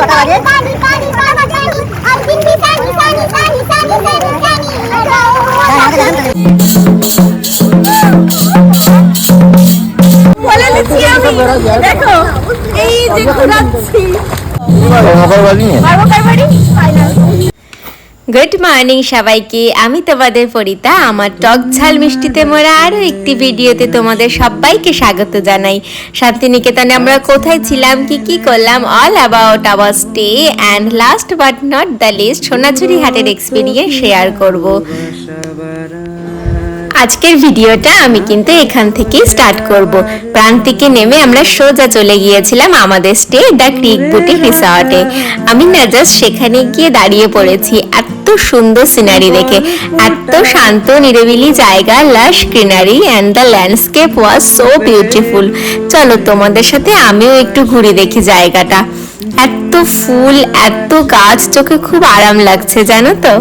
কটা আমি দেখো এই যে ঘোরাচ্ছি। পারব বাড়ি? ফাইনাল গুড মর্নিং সবাইকে। আমি তোমাদের পরিতা আমার টক ঝাল মিষ্টিতে মোরা আরও একটি ভিডিওতে তোমাদের সবাইকে স্বাগত জানাই। শান্তিনিকেতনে আমরা কোথায় ছিলাম, কি কি করলাম all about our stay and last but not the least Sonajhuri হাটের এক্সপিরিয়েন্স শেয়ার করব। আজকের ভিডিওটা আমি কিন্তু এখান থেকেই স্টার্ট করব। প্রান্তিকে নেমে আমরা সোজা চলে গিয়েছিলাম আমাদের স্টে দ্য ক্রিক বুটিক রিসর্টে আমি না জাস্ট সেখানে গিয়ে দাঁড়িয়ে পড়েছি। এত সুন্দর সিনারি দেখে। এত শান্ত, নিরিবিলি জায়গা। Lush greenery and the landscape was so beautiful চলো তোমাদের সাথে আমিও একটু ঘুরে দেখি জায়গাটা। এত ফুল, এত গাছ, চোখে খুব আরাম লাগছে, জানো তো?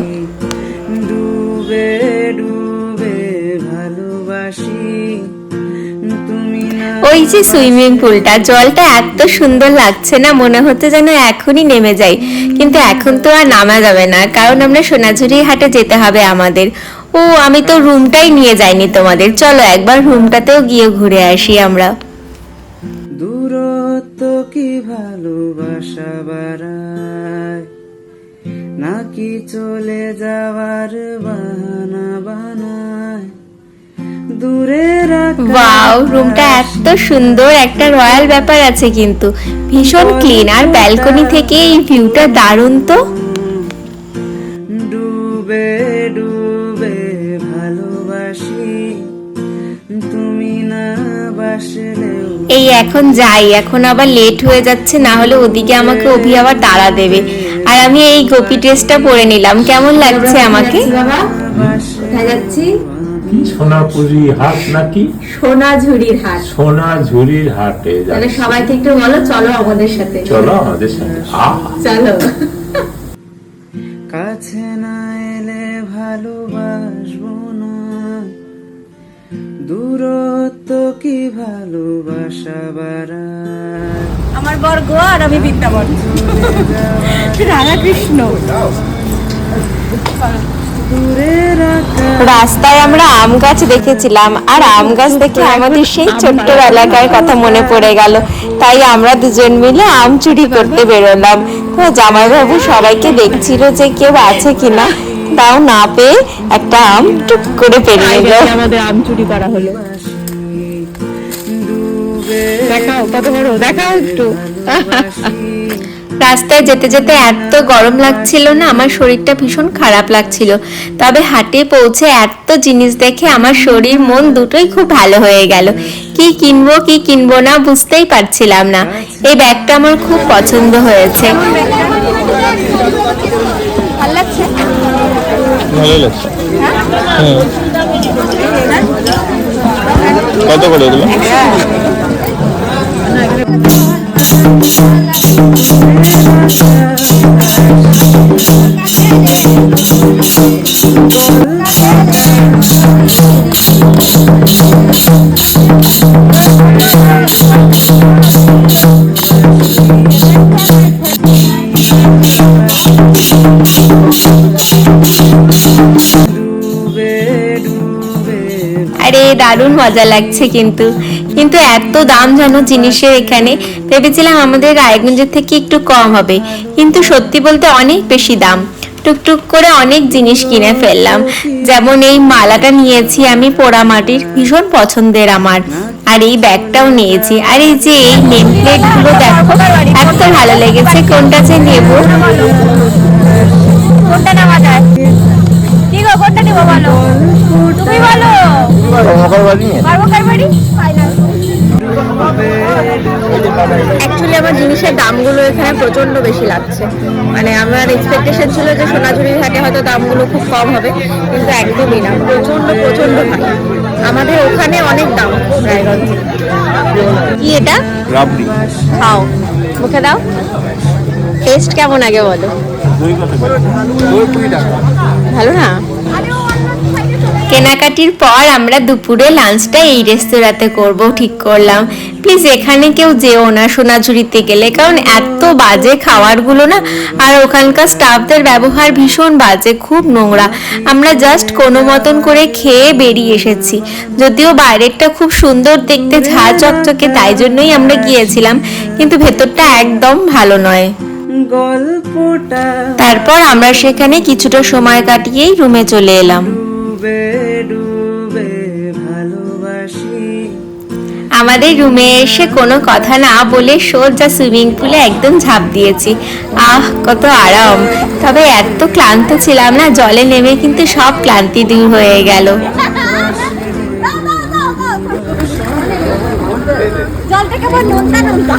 ওই যে সুইমিং পুলটা, জলটা এত সুন্দর লাগছে না, মনে হচ্ছে যেন এখনই নেমে যাই। কিন্তু এখন তো আর নামা যাবে না, কারণ আমরা সোনাঝুরি হাটে যেতে হবে আমাদের। ও, আমি তো রুমটাই নিয়ে যাইনি তোমাদের। চলো একবার রুমটাতেও গিয়ে ঘুরে আসি আমরা। দূরত্ব কি ভালোবাসা বাড়ায়? নাকি চলে যাওয়ার বাহানা বানায়? ওয়াও রুমটা এত সুন্দর একটা রয়্যাল ব্যাপার আছে কিন্তু। ভীষণ ক্লিন আর ব্যালকনি থেকে এই ভিউটা দারুণ তো। ডুবে ডুবে ভালোবাসি তুমি না বাসলেও এই এখন যাই এখন আবার লেট হয়ে যাচ্ছে না হলে ওদিকে আমাকে অভি আবার তাড়া দেবে। আর আমি এই গোপী ড্রেসটা পরে নিলাম কেমন লাগছে আমাকে? কোথায় যাচ্ছি সোনাপুরি হাট নাকি? সোনাঝুরির হাট। সোনা ঝুরির হাটে তাহলে সবাইকে একটু বলো চলো আমাদের সাথে। চলো আমাদের সাথে। চলো। কাছে না এলে ভালোবাসবো না। দূরত্ব কি ভালোবাসা বাড়ায়? আমার বর গোয়া আর আমি বৃন্দাবন রাধা কৃষ্ণ দূরের আকাশ রাস্তায় আমরা আম গাছ দেখেছিলাম, আর আম গাছ দেখে আমাদের সেই ছোট্ট এলাকার কথা মনে পড়ে গেল। তাই আমরা দুজন মিলে আম চুরি করতে বেরোলাম। তো জামাইবাবু সবাইকে দেখছিল যে কেউ আছে কিনা। তাও না পেয়ে একটা আম টুক করে পেরে নিল আমাদের আম চুরি করা হলো। দেখাও, কত বড়, দেখাও একটু। রাস্তায় যেতে যেতে এত গরম লাগছিল না আমার শরীরটা ভীষণ খারাপ লাগছিল। তবে হাটে পৌঁছে এত জিনিস দেখে আমার শরীর মন দুটোই খুব ভালো হয়ে গেল। কি কিনবো কি কিনবো না বুঝতেই পারছিলাম না। এই ব্যাগটা আমার খুব পছন্দ হয়েছে। ভালো লাগছে? ভালো লাগছে। কত করে এগুলো? ডুবে আরে দারুণ মজা লাগছে কিন্তু। কিন্তু এত দাম জানো জিনিসের এখানে, ভেবেছিলাম আমাদের রায়গঞ্জের থেকে একটু কম হবে। কিন্তু সত্যি বলতে অনেক বেশি দাম। টুকটুক করে অনেক জিনিস কিনে ফেললাম। যেমন এই মালাটা নিয়েছি আমি পোড়া মাটির ভীষণ পছন্দের আমার। আর এই ব্যাগটাও নিয়েছি। আর এই যে এই নেম প্লেটগুলো দেখো, এত ভালো লেগেছে। কোনটা যে নেব? কোনটা নেওয়া যায়? কি গো, কোনটা নিবো বলো? তুমি বলো। অ্যাকচুয়ালি আমার জিনিসের দামগুলো এখানে প্রচণ্ড বেশি লাগছে। মানে আমার এক্সপেকটেশন ছিল যে সোনাঝুরির হাটে হয়তো দামগুলো খুব কম হবে কিন্তু একদমই না। প্রচণ্ড প্রচণ্ড ভালো। আমাদের ওখানে অনেক দাম। রায়গঞ্জে কি এটা? রাবড়ি। খাও। মুখে দাও। টেস্ট কেমন আগে বলো। ভালো না? কেনাকাটির পর আমরা দুপুরে লাঞ্চটা এই রেস্তোরাঁতে করব ঠিক করলাম। প্লিজ এখানে কেউ যেও না সোনাঝুরিতে গেলে কারণ এত বাজে খাবারগুলো না আর ওখানকার স্টাফদের ব্যবহার ভীষণ বাজে খুব নোংরা। আমরা জাস্ট কোনো মতন করে খেয়ে বেরিয়ে এসেছি। যদিও বাইরেরটা খুব সুন্দর দেখতে ঝা চকচকে তাই জন্যই আমরা গিয়েছিলাম কিন্তু ভেতরটা একদম ভালো নয়। গল্পটা তারপর আমরা সেখানে কিছুটা সময় কাটিয়েই রুমে চলে এলাম। ডুবে ডুবে ভালোবাসি। আমাদের রুমে এসে কোনো কথা না বলে সোজা সুইমিং পুলে একদম ঝাঁপ দিয়েছি। আহ কত আরাম। তবে এত ক্লান্ত ছিলাম না জলে নেমে কিন্তু সব ক্লান্তি দূর হয়ে গেল। জলটা কেমন নোনতা নোনতা।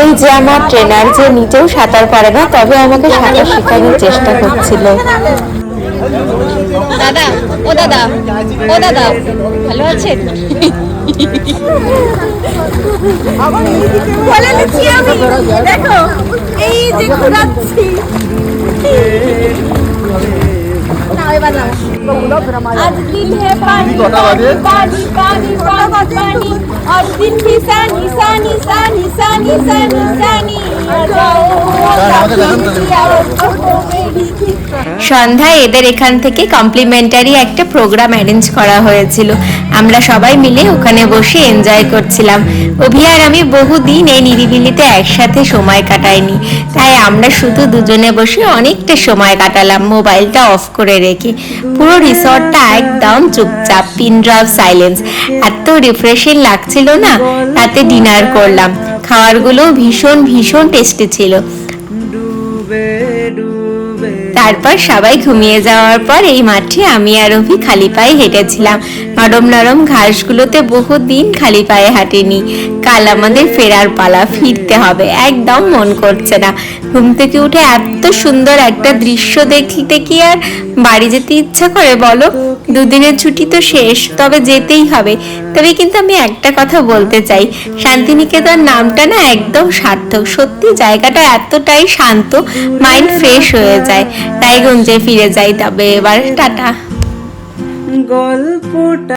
এই যে আমার ট্রেনার যে নিজেও সাঁতার পারে না, তবে আমাকে সাঁতার শেখানোর চেষ্টা করছিল। দাদা, ও দাদা ও দাদা, ভালো আছেন? বলে দিচ্ছি আমি দেখো এই যে ঘুরাচ্ছি নাও এবার নাও आज दिन है पानी पानी पानी पानी पानी पानी और दिन भी सानी सानी सानी सानी सानी सानी সন্ধ্যায় এদের এখান থেকে কমপ্লিমেন্টারি একটা প্রোগ্রাম অ্যারেঞ্জ করা হয়েছিল। আমরা সবাই মিলে ওখানে বসে এনজয় করছিলাম। অভি আর আমি বহুদিন এই নিরিবিলিতে একসাথে সময় কাটাইনি। তাই আমরা শুধু দুজনে বসে অনেকটা সময় কাটালাম, মোবাইলটা অফ করে রেখে। পুরো রিসর্টটা একদম চুপচাপ, পিন ড্রপ সাইলেন্স এত রিফ্রেশিং লাগছিল না তাতে ডিনার করলাম। খাবারগুলো ভীষণ ভীষণ টেস্টি ছিল। তারপর সবাই ঘুমিয়ে যাওয়ার পর এই মাঠে আমি আর অভি খালি পায়ে হেঁটেছিলাম। নরম নরম ঘাসগুলোতে বহুদিন খালি পায়ে হাঁটেনি। কাল আমাদের ফেরার পালা, ফিরতে হবে, একদম মন করছে না। ঘুম থেকে উঠে এত সুন্দর একটা দৃশ্য দেখতে কি আর বাড়ি যেতে ইচ্ছা করে বলো? দুদিনের ছুটি তো শেষ, তবে যেতেই হবে। তবে কিন্তু আমি একটা কথা বলতে চাই। শান্তিনিকেতন নামটা না একদম সার্থক। সত্যি জায়গাটা এতটাই শান্ত মাইন্ড ফ্রেশ হয়ে যায়। রায়গঞ্জে ফিরে যাই তবে এবার। টাটা। গল্পটা